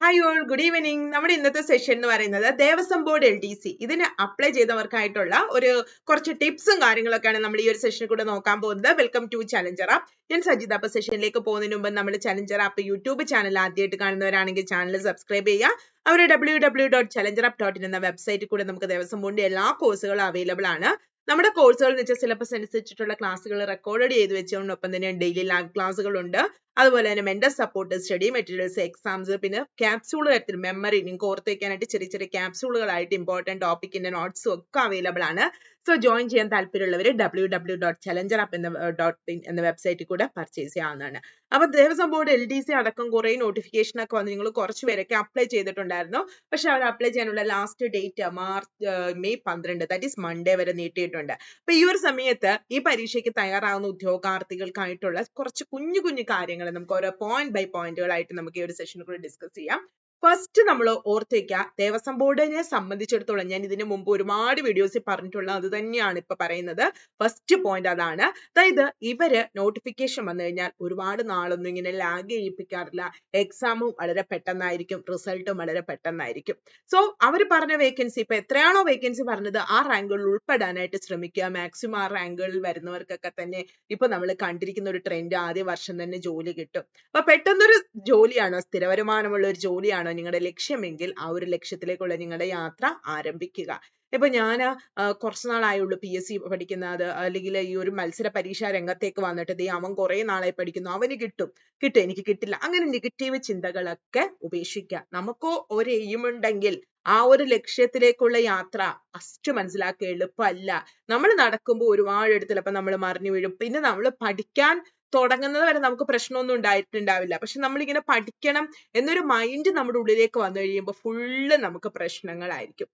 Hi all good evening നമ്മുടെ ഇന്നത്തെ session എന്ന് പറയുന്നത് Devaswom board L D C ഇതിന് അപ്ലൈ ചെയ്തവർക്കായിട്ടുള്ള ഒരു കുറച്ച് ടിപ്സും കാര്യങ്ങളൊക്കെയാണ് നമ്മൾ ഈ ഒരു സെഷനിൽ കൂടെ നോക്കാൻ പോകുന്നത്. വെൽക്കം ടു ചലഞ്ചർ ആപ്പ് ഞാൻ സജിത അപ്പൊ സെഷനിലേക്ക് പോകുന്നതിന് മുമ്പ് നമ്മൾ ചലഞ്ചർ ആപ്പ് യൂട്യൂബ് ചാനൽ ആദ്യമായിട്ട് കാണുന്നവരാണെങ്കിൽ ചാനൽ സബ്സ്ക്രൈബ് ചെയ്യുക. അവരുടെ W W dot challenger app dot in എന്ന വെബ്സൈറ്റിൽ കൂടെ നമുക്ക് ദേവസ്വം ബോർഡിന്റെ എല്ലാ കോഴ്സുകളും അവൈലബിൾ ആണ്. നമ്മുടെ കോഴ്സുകൾ എന്ന് വെച്ചാൽ സിലബസ് അനുസരിച്ചിട്ടുള്ള ക്ലാസ്സുകൾ റെക്കോർഡ് ചെയ്ത് വെച്ചതിനൊപ്പം തന്നെ ഡെയിലി ലൈവ് ക്ലാസ്സുകളുണ്ട് അതുപോലെ തന്നെ mental support study materials exams പിന്നെ ക്യാപ്സ്യൂൾ തരത്തിൽ മെമ്മറി നിങ്ങൾക്ക് ഓർത്തേക്കാനായിട്ട് ചെറിയ ചെറിയ ക്യാപ്സ്യൂളുകളായിട്ട് ഇമ്പോർട്ടന്റ് ടോപ്പിക്കിന്റെ നോട്ട്സും ഒക്കെ അവൈലബിൾ ആണ്. സോ ജോയിൻ ചെയ്യാൻ താല്പര്യമുള്ളവർ W W dot challenger app എന്ന ഡോട്ട് ഇൻ എന്ന വെബ്സൈറ്റിൽ കൂടെ പർച്ചേസ് ചെയ്യാവുന്നതാണ്. അപ്പൊ Devaswom board L D C അടക്കം കുറെ നോട്ടിഫിക്കേഷൻ ഒക്കെ വന്ന്. നിങ്ങൾ കുറച്ച് പേരൊക്കെ അപ്ലൈ ചെയ്തിട്ടുണ്ടായിരുന്നു. പക്ഷെ അവർ അപ്ലൈ ചെയ്യാനുള്ള ലാസ്റ്റ് ഡേറ്റ് മാർച്ച് മെയ് പന്ത്രണ്ട് ദാറ്റ് ഈസ് മൺഡേ വരെ നീട്ടിയിട്ടുണ്ട്. അപ്പൊ ഈ ഒരു സമയത്ത് ഈ പരീക്ഷയ്ക്ക് തയ്യാറാവുന്ന ഉദ്യോഗാർത്ഥികൾക്കായിട്ടുള്ള കുറച്ച് കുഞ്ഞു കുഞ്ഞു കാര്യങ്ങൾ നമുക്ക് ഓരോ പോയിന്റ് ബൈ പോയിന്റുകളായിട്ട് നമുക്ക് ഈ ഒരു സെഷനിൽ കൂടെ ഡിസ്കസ് ചെയ്യാം. ഫസ്റ്റ് നമ്മൾ ഓർത്തേക്ക ദേവസ്വം ബോർഡിനെ സംബന്ധിച്ചിടത്തോളം ഞാൻ ഇതിനു മുമ്പ് ഒരുപാട് വീഡിയോസിൽ പറഞ്ഞിട്ടുള്ള അത് തന്നെയാണ് ഇപ്പൊ പറയുന്നത്. ഫസ്റ്റ് പോയിന്റ് അതാണ്. അതായത് ഇവർ നോട്ടിഫിക്കേഷൻ വന്നു കഴിഞ്ഞാൽ ഒരുപാട് നാളൊന്നും ഇങ്ങനെ ലാഗ് ചെയ്യിപ്പിക്കാറില്ല. എക്സാമും വളരെ പെട്ടെന്നായിരിക്കും റിസൾട്ടും വളരെ പെട്ടെന്നായിരിക്കും. സോ അവർ പറഞ്ഞ വേക്കൻസി ഇപ്പൊ എത്രയാണോ വേക്കൻസി പറഞ്ഞത് ആ റാങ്കുകളിൽ ഉൾപ്പെടാനായിട്ട് ശ്രമിക്കുക. മാക്സിമം ആ റാങ്കുകളിൽ വരുന്നവർക്കൊക്കെ തന്നെ ഇപ്പൊ നമ്മൾ കണ്ടിരിക്കുന്ന ഒരു ട്രെൻഡ് ആദ്യ വർഷം തന്നെ ജോലി കിട്ടും. അപ്പൊ പെട്ടെന്നൊരു ജോലിയാണോ സ്ഥിരവരുമാനമുള്ള ഒരു ജോലിയാണോ നിങ്ങളുടെ ലക്ഷ്യമെങ്കിൽ ആ ഒരു ലക്ഷ്യത്തിലേക്കുള്ള നിങ്ങളുടെ യാത്ര ആരംഭിക്കുക. ഇപ്പൊ ഞാൻ കുറച്ച് നാളായുള്ളൂ പി എസ് സി പഠിക്കുന്നത്. അല്ലെങ്കിൽ ഈ ഒരു മത്സര പരീക്ഷാ രംഗത്തേക്ക് വന്നിട്ട് ദേ അവൻ കുറെ നാളായി പഠിക്കുന്നു. അവന് കിട്ടും. കിട്ടും. എനിക്ക് കിട്ടില്ല. അങ്ങനെ നെഗറ്റീവ് ചിന്തകളൊക്കെ ഉപേക്ഷിക്കുക. നമുക്കോ ഒരു എയിം ഉണ്ടെങ്കിൽ ആ ഒരു ലക്ഷ്യത്തിലേക്കുള്ള യാത്ര ഫസ്റ്റ് മനസ്സിലാക്കുക എളുപ്പമല്ല. നമ്മൾ നടക്കുമ്പോൾ ഒരുപാട് ഇടത്ത് ചിലപ്പോൾ നമ്മൾ മറിഞ്ഞു വീഴും. പിന്നെ നമ്മൾ പഠിക്കാൻ തുടങ്ങുന്നത് വരെ നമുക്ക് പ്രശ്നമൊന്നും ഉണ്ടായിട്ടുണ്ടാവില്ല. പക്ഷെ നമ്മളിങ്ങനെ പഠിക്കണം എന്നൊരു മൈൻഡ് നമ്മുടെ ഉള്ളിലേക്ക് വന്നു കഴിയുമ്പോൾ ഫുള്ള് നമുക്ക് പ്രശ്നങ്ങളായിരിക്കും.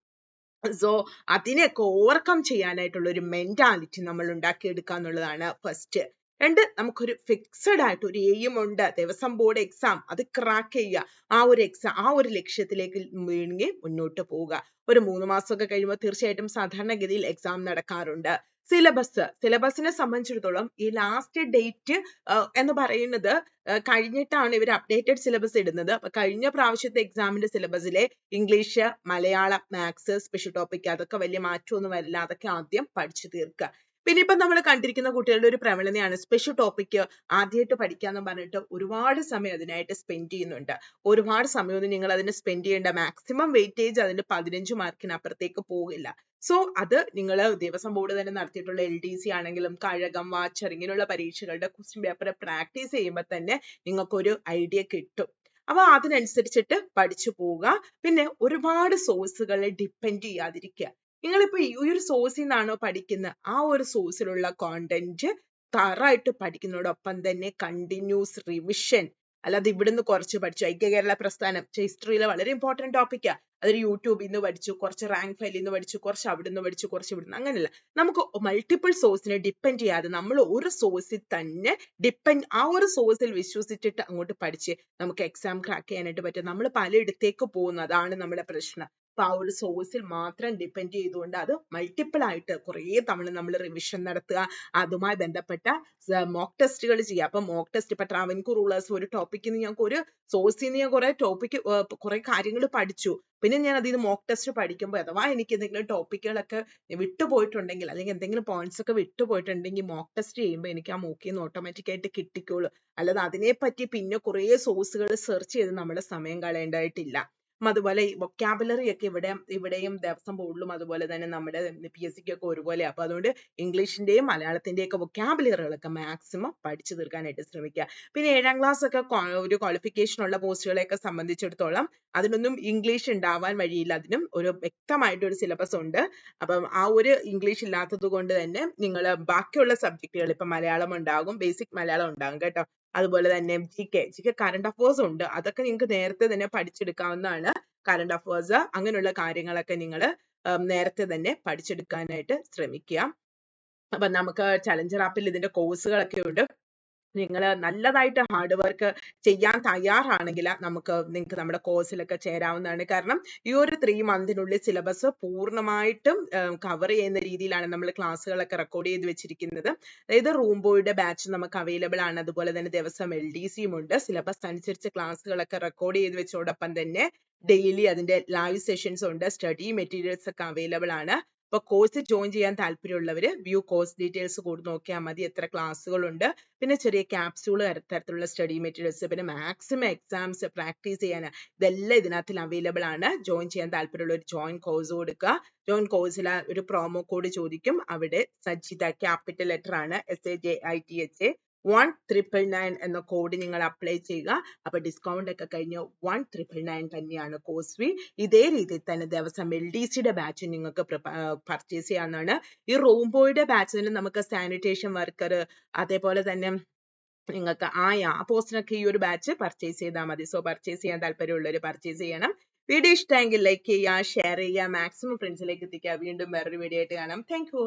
സോ അതിനെയൊക്കെ ഓവർകം ചെയ്യാനായിട്ടുള്ള ഒരു മെന്റാലിറ്റി നമ്മൾ ഉണ്ടാക്കിയെടുക്കുക എന്നുള്ളതാണ് ഫസ്റ്റ് രണ്ട് നമുക്കൊരു ഫിക്സഡ് ആയിട്ട് ഒരു എയിം ഉണ്ട്. ദേവസ്വം ബോർഡ് എക്സാം അത് ക്രാക്ക് ചെയ്യുക. ആ ഒരു എക്സാം ആ ഒരു ലക്ഷ്യത്തിലേക്ക് വേണമെങ്കിൽ മുന്നോട്ട് പോവുക. ഒരു മൂന്ന് മാസമൊക്കെ കഴിയുമ്പോൾ തീർച്ചയായിട്ടും സാധാരണഗതിയിൽ എക്സാം നടക്കാറുണ്ട്. സിലബസ് സിലബസിനെ സംബന്ധിച്ചിടത്തോളം ഈ ലാസ്റ്റ് ഡേറ്റ് എന്ന് പറയുന്നത് കഴിഞ്ഞിട്ടാണ് ഇവർ അപ്ഡേറ്റഡ് സിലബസ് ഇടുന്നത്. അപ്പൊ കഴിഞ്ഞ പ്രാവശ്യത്തെ എക്സാമിന്റെ സിലബസിലെ English Malayalam maths special topic അതൊക്കെ വലിയ മാറ്റമൊന്നും വരില്ല. അതൊക്കെ ആദ്യം പഠിച്ചു തീർക്കുക. പിന്നെ ഇപ്പൊ നമ്മൾ കണ്ടിരിക്കുന്ന കുട്ടികളുടെ ഒരു പ്രവണതയാണ് സ്പെഷ്യൽ ടോപ്പിക് ആദ്യമായിട്ട് പഠിക്കാന്ന് പറഞ്ഞിട്ട് ഒരുപാട് സമയം അതിനായിട്ട് സ്പെൻഡ് ചെയ്യുന്നുണ്ട്. ഒരുപാട് സമയമൊന്നും നിങ്ങൾ അതിന് സ്പെൻഡ് ചെയ്യേണ്ട. മാക്സിമം വെയിറ്റേജ് അതിന്റെ പതിനഞ്ച് മാർക്കിന് അപ്പുറത്തേക്ക് പോകില്ല. സോ അത് നിങ്ങൾ ദിവസം ബോർഡ് തന്നെ നടത്തിയിട്ടുള്ള എൽ ഡി സി ആണെങ്കിലും കഴകം വാച്ചർ ഇങ്ങനെയുള്ള പരീക്ഷകളുടെ ക്വസ്റ്റ്യൻ പേപ്പർ പ്രാക്ടീസ് ചെയ്യുമ്പോൾ തന്നെ നിങ്ങൾക്കൊരു ഐഡിയ കിട്ടും. അപ്പൊ അതിനനുസരിച്ചിട്ട് പഠിച്ചു പോവുക. പിന്നെ ഒരുപാട് സോഴ്സുകളെ ഡിപ്പെൻഡ് ചെയ്യാതിരിക്കുക. നിങ്ങളിപ്പോ ഈ ഒരു സോഴ്സിൽ നിന്നാണോ പഠിക്കുന്നത് ആ ഒരു സോഴ്സിലുള്ള കോണ്ടന്റ് തറായിട്ട് പഠിക്കുന്നതോടൊപ്പം തന്നെ കണ്ടിന്യൂസ് റിവിഷൻ അല്ലാതെ ഇവിടുന്ന് കുറച്ച് പഠിച്ചു. ഐക്യ കേരള പ്രസ്ഥാനം. ഹിസ്റ്ററിയിലെ വളരെ ഇമ്പോർട്ടന്റ് ടോപ്പിക്കാ അതൊരു യൂട്യൂബിൽ നിന്ന് പഠിച്ചു കുറച്ച് റാങ്ക് ഫയലിൽ നിന്ന് പഠിച്ചു കുറച്ച് അവിടുന്ന് പഠിച്ചു കുറച്ച് ഇവിടുന്ന്. അങ്ങനെയല്ല. നമുക്ക് മൾട്ടിപ്പിൾ സോഴ്സിനെ ഡിപ്പെൻഡ് ചെയ്യാതെ നമ്മൾ ഒരു സോഴ്സിൽ തന്നെ ഡിപ്പെൻഡ് ആ ഒരു സോഴ്സിൽ വിശ്വസിച്ചിട്ട് അങ്ങോട്ട് പഠിച്ച് നമുക്ക് എക്സാം ക്രാക്ക് ചെയ്യാനായിട്ട് പറ്റും. നമ്മൾ പലയിടത്തേക്ക് പോകുന്നു. അതാണ് നമ്മുടെ പ്രശ്നം. ആ ഒരു സോഴ്സിൽ മാത്രം ഡിപ്പെൻഡ് ചെയ്തുകൊണ്ട് അത് മൾട്ടിപ്പിൾ ആയിട്ട് കുറേ തവണ നമ്മൾ റിവിഷൻ നടത്തുക. അതുമായി ബന്ധപ്പെട്ട മോക്ക് ടെസ്റ്റുകൾ ചെയ്യുക. അപ്പൊ മോക്ക് ടെസ്റ്റ് ഇപ്പൊ ട്രാവൻകൂർ റൂളേഴ്സ് ഒരു ടോപ്പിക്കിൽ നിന്ന് ഞങ്ങൾക്ക് ഒരു സോഴ്സിൽ നിന്ന് ഞാൻ കുറെ ടോപ്പിക്ക് കുറെ കാര്യങ്ങൾ പഠിച്ചു. പിന്നെ ഞാൻ അതിൽ മോക്ക് ടെസ്റ്റ് പഠിക്കുമ്പോൾ അഥവാ എനിക്ക് എന്തെങ്കിലും ടോപ്പിക്കുകളൊക്കെ വിട്ടുപോയിട്ടുണ്ടെങ്കിൽ അല്ലെങ്കിൽ എന്തെങ്കിലും പോയിന്റ്സ് ഒക്കെ വിട്ടുപോയിട്ടുണ്ടെങ്കിൽ മോക്ക് ടെസ്റ്റ് ചെയ്യുമ്പോൾ എനിക്ക് ആ മോക്കിൽ നിന്ന് ഓട്ടോമാറ്റിക് ആയിട്ട് കിട്ടിക്കോളൂ. അല്ലാതെ അതിനെപ്പറ്റി പിന്നെ കുറേ സോഴ്സുകൾ സെർച്ച് ചെയ്ത് നമ്മുടെ സമയം കളയേണ്ടതായിട്ടില്ല. അതുപോലെ vocabulary ഒക്കെ ഇവിടെ ഇവിടെയും ദേവസ്വം ബോർഡിലും അതുപോലെ തന്നെ നമ്മുടെ സിക്കും ഒക്കെ ഒരുപോലെ. അപ്പൊ അതുകൊണ്ട് ഇംഗ്ലീഷിന്റെയും മലയാളത്തിന്റെയും ഒക്കെ വൊക്കാബുലറികളൊക്കെ മാക്സിമം പഠിച്ചു തീർക്കാനായിട്ട് ശ്രമിക്കുക പിന്നെ ഏഴാം ക്ലാസ് ഒക്കെ ഒരു ക്വാളിഫിക്കേഷൻ ഉള്ള പോസ്റ്റുകളെയൊക്കെ സംബന്ധിച്ചിടത്തോളം അതിനൊന്നും ഇംഗ്ലീഷ് ഉണ്ടാവാൻ വഴിയില്ല. അതിനും ഒരു വ്യക്തമായിട്ട് ഒരു സിലബസ് ഉണ്ട്. അപ്പം ആ ഒരു ഇംഗ്ലീഷ് ഇല്ലാത്തത് കൊണ്ട് തന്നെ നിങ്ങൾ ബാക്കിയുള്ള സബ്ജക്റ്റുകൾ ഇപ്പൊ മലയാളം ഉണ്ടാകും ബേസിക് മലയാളം ഉണ്ടാകും കേട്ടോ. അതുപോലെ തന്നെ G K G K current ഉണ്ട്. അതൊക്കെ നിങ്ങൾക്ക് നേരത്തെ തന്നെ പഠിച്ചെടുക്കാവുന്നതാണ് കറണ്ട് അഫേഴ്സ് അങ്ങനെയുള്ള കാര്യങ്ങളൊക്കെ നിങ്ങൾ നേരത്തെ തന്നെ പഠിച്ചെടുക്കാനായിട്ട് ശ്രമിക്കുക. അപ്പൊ നമുക്ക് ചലഞ്ചർ ആപ്പിൽ ഇതിന്റെ കോഴ്സുകളൊക്കെ ഉണ്ട്. നിങ്ങൾ നല്ലതായിട്ട് ഹാർഡ് വർക്ക് ചെയ്യാൻ തയ്യാറാണെങ്കിൽ നമുക്ക് നിങ്ങൾക്ക് നമ്മുടെ കോഴ്സിലൊക്കെ ചേരാവുന്നതാണ്. കാരണം ഈ ഒരു ത്രീ മന്തിനുള്ളിൽ സിലബസ് പൂർണമായിട്ടും കവർ ചെയ്യുന്ന രീതിയിലാണ് നമ്മൾ ക്ലാസ്സുകളൊക്കെ റെക്കോർഡ് ചെയ്ത് വെച്ചിരിക്കുന്നത്. അതായത് റൂം ബോയുടെ ബാച്ച് നമുക്ക് അവൈലബിൾ ആണ്. അതുപോലെ തന്നെ ദിവസം എൽ ഡി സിയും ഉണ്ട്. സിലബസ് അനുസരിച്ച് ക്ലാസ്സുകളൊക്കെ റെക്കോർഡ് ചെയ്ത് വെച്ചോടൊപ്പം തന്നെ ഡെയിലി അതിന്റെ ലൈവ് സെഷൻസ് ഉണ്ട്. സ്റ്റഡി മെറ്റീരിയൽസ് ഒക്കെ അവൈലബിൾ ആണ്. അപ്പൊ കോഴ്സ് ജോയിൻ ചെയ്യാൻ താല്പര്യമുള്ളവര് വ്യൂ കോഴ്സ് ഡീറ്റെയിൽസ് കൂടി നോക്കിയാൽ മതി എത്ര ക്ലാസ്സുകളുണ്ട് പിന്നെ ചെറിയ ക്യാപ്സ്യൂൾ തരത്തിലുള്ള സ്റ്റഡി മെറ്റീരിയൽസ് പിന്നെ മാക്സിമം എക്സാംസ് പ്രാക്ടീസ് ചെയ്യാൻ ഇതെല്ലാം ഇതിനകത്ത് അവൈലബിൾ ആണ്. ജോയിൻ ചെയ്യാൻ താല്പര്യമുള്ള ഒരു ജോയിൻ കോഴ്സ് കൊടുക്കുക ജോയിൻ കോഴ്സിൽ ഒരു പ്രോമോ കോഡ് ചോദിക്കും. അവിടെ സജിത ക്യാപിറ്റൽ ലെറ്റർ ആണ് S A J I T H A one triple nine എന്ന കോഡ് നിങ്ങൾ അപ്ലൈ ചെയ്യുക. അപ്പൊ ഡിസ്കൗണ്ട് ഒക്കെ കഴിഞ്ഞ് വൺ ട്രിപ്പിൾ നയൻ തന്നെയാണ് കോഴ്സ് ഫീ ഇതേ രീതിയിൽ തന്നെ ദിവസം എൽ ഡി സിയുടെ ബാച്ച് നിങ്ങൾക്ക് പർച്ചേസ് ചെയ്യാവുന്നതാണ്. ഈ റൂംബോയുടെ ബാച്ചിന് നമുക്ക് സാനിറ്റേഷൻ വർക്കർ അതേപോലെ തന്നെ നിങ്ങൾക്ക് ആ ആ പോസ്റ്റിനൊക്കെ ഈ ഒരു ബാച്ച് പർച്ചേസ് ചെയ്താൽ മതി. സോ പർച്ചേസ് ചെയ്യാൻ താല്പര്യമുള്ളവർ പർച്ചേസ് ചെയ്യണം. വീഡിയോ ഇഷ്ടമെങ്കിൽ ലൈക്ക് ചെയ്യുക ഷെയർ ചെയ്യുക മാക്സിമം ഫ്രണ്ട്സിലേക്ക് എത്തിക്കുക. വീണ്ടും വേറൊരു വീഡിയോ ആയിട്ട് കാണാം. Thank you